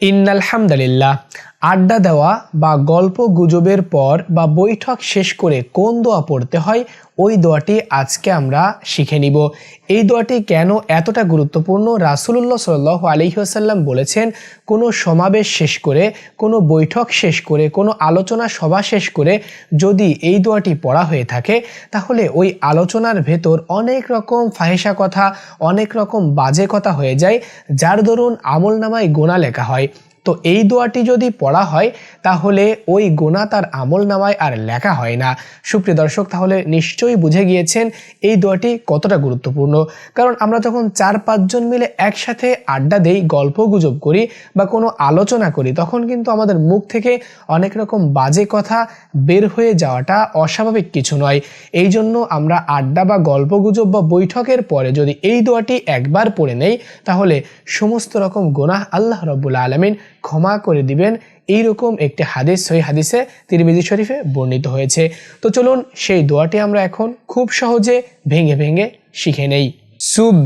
ইন্নালহামদুলিল্লাহ আড্ডা দেওয়া বা গল্প গুজবের পর বা বৈঠক শেষ করে কোন দোয়া পড়তে হয়, ওই দোয়াটি আজকে আমরা শিখে নিব। এই দোয়াটি কেন এতটা গুরুত্বপূর্ণ? রাসুলুল্লাহ সাল আলহিহাসাল্লাম বলেছেন, কোনো সমাবেশ শেষ করে, কোনো বৈঠক শেষ করে, কোনো আলোচনা সভা শেষ করে যদি এই দোয়াটি পড়া হয়ে থাকে, তাহলে ওই আলোচনার ভেতর অনেক রকম ফাহেসা কথা, অনেক রকম বাজে কথা হয়ে যায়, যার দরুন আমল নামায় গোনা লেখা হয়। তো এই দোয়াটি যদি পড়া হয়, তাহলে ওই গোনা তার আমল নামায় আর লেখা হয় না। সুপ্রিয় দর্শক, তাহলে নিশ্চয়ই বুঝে গিয়েছেন এই দোয়াটি কতটা গুরুত্বপূর্ণ। কারণ আমরা যখন চার পাঁচজন মিলে একসাথে আড্ডা দেই, গল্প গুজব করি বা কোনো আলোচনা করি, তখন কিন্তু আমাদের মুখ থেকে অনেক রকম বাজে কথা বের হয়ে যাওয়াটা অস্বাভাবিক কিছু নয়। এই জন্য আমরা আড্ডা বা গল্প গুজব বা বৈঠকের পরে যদি এই দোয়াটি একবার পড়ে নেই, তাহলে সমস্ত রকম গোনাহ আল্লাহ রব্বুল আলমিন ক্ষমা করে দিবেন। এইরকম একটি হাদিস, সহি হাদিসে তিরমিজি শরীফে বর্ণিত হয়েছে। তো চলুন সেই দোয়াটি আমরা এখন খুব সহজে ভেঙে ভেঙে শিখে নেই। সুব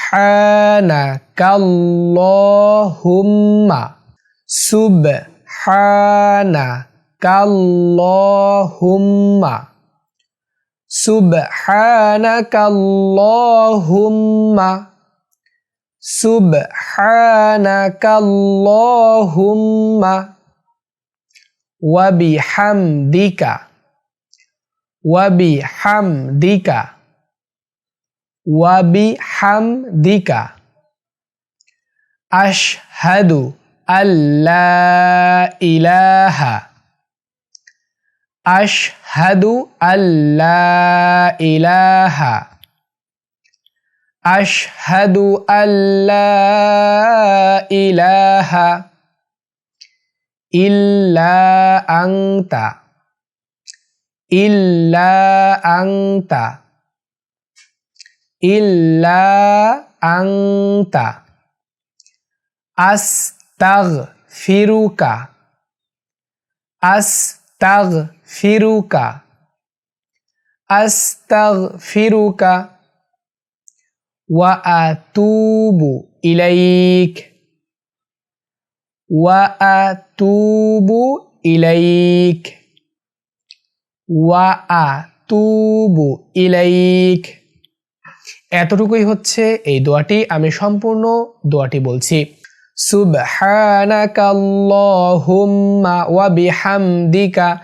হানাকাল্লাহুম্মা সুব হানা কাল্লাহুম্মা সুবহানাকাল্লাহুম্মা সুবহানাকাল্লাহুম্মা ওয়া বিহামদিকা ওয়া বিহামদিকা ওয়া বিহামদিকা আশহাদু আল্লা ইলাহা আশহাদু আল্লা ইলাহা আশহাদু আল্লা ইলাহা ইল্লা আংতা ইল্লা আংতা ইল্লা আংতা ওয়া আতুবু ইলাইক ওয়া আতুবু ইলাইক ওয়া আতুবু ইলাইক এতটুকুই হচ্ছে এই দোয়াটি, আমি সম্পূর্ণ দোয়াটি বলছি। সুবহানাকাল্লাহুম্মা ওয়া বিহামদিকা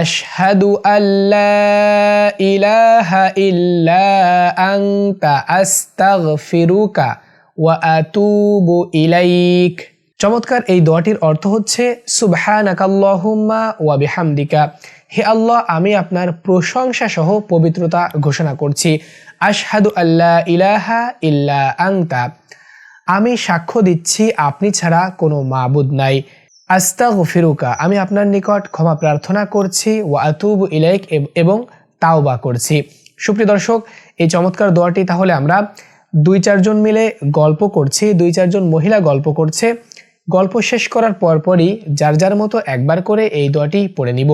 আশহাদু আল্লা ইলাহা ইল্লা আনতা আস্তাগফিরুকা ওয়া আতুবু ইলাইক। চমৎকার এই দোয়াটির অর্থ হচ্ছে, সুবহানাকাল্লাহুম্মা ওয়া বিহামদিকা। হে আল্লাহ, আমি আপনার প্রশংসা সহ পবিত্রতা ঘোষণা করছি। আশহাদু আল্লাহ ইলাহা ইল্লা আংতা আমি সাক্ষ্য দিচ্ছি, আপনি ছাড়া কোনো মাবুদ নাই। আস্তা গফিরুকা আমি আপনার নিকট ক্ষমা প্রার্থনা করছি ও আতুব ইলাইক এবং তাওবা করছি। সুপ্রিয় দর্শক, এই চমৎকার দোয়াটি তাহলে আমরা দুই চারজন মিলে গল্প করছি, দুই চারজন মহিলা গল্প করছে। গল্প শেষ করার পরপরই যার যার মতো একবার করে এই দোয়াটি পড়ে নিব।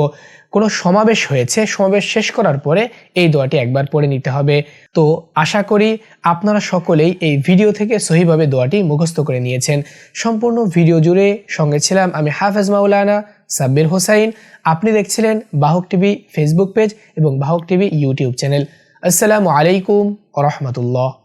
কোনো সমাবেশ হয়েছে, সমাবেশ শেষ করার পরে এই দোয়াটি একবার পড়ে নিতে হবে। তো আশা করি আপনারা সকলেই এই ভিডিও থেকে সহিভাবে দোয়াটি মুখস্থ করে নিয়েছেন। সম্পূর্ণ ভিডিও জুড়ে সঙ্গে ছিলাম আমি হাফেজ মাওলানা সাব্বির হোসাইন। আপনি দেখছিলেন বাহক টিভি ফেসবুক পেজ এবং বাহক টিভি ইউটিউব চ্যানেল। আসসালামু আলাইকুম রহমতুল্লাহ।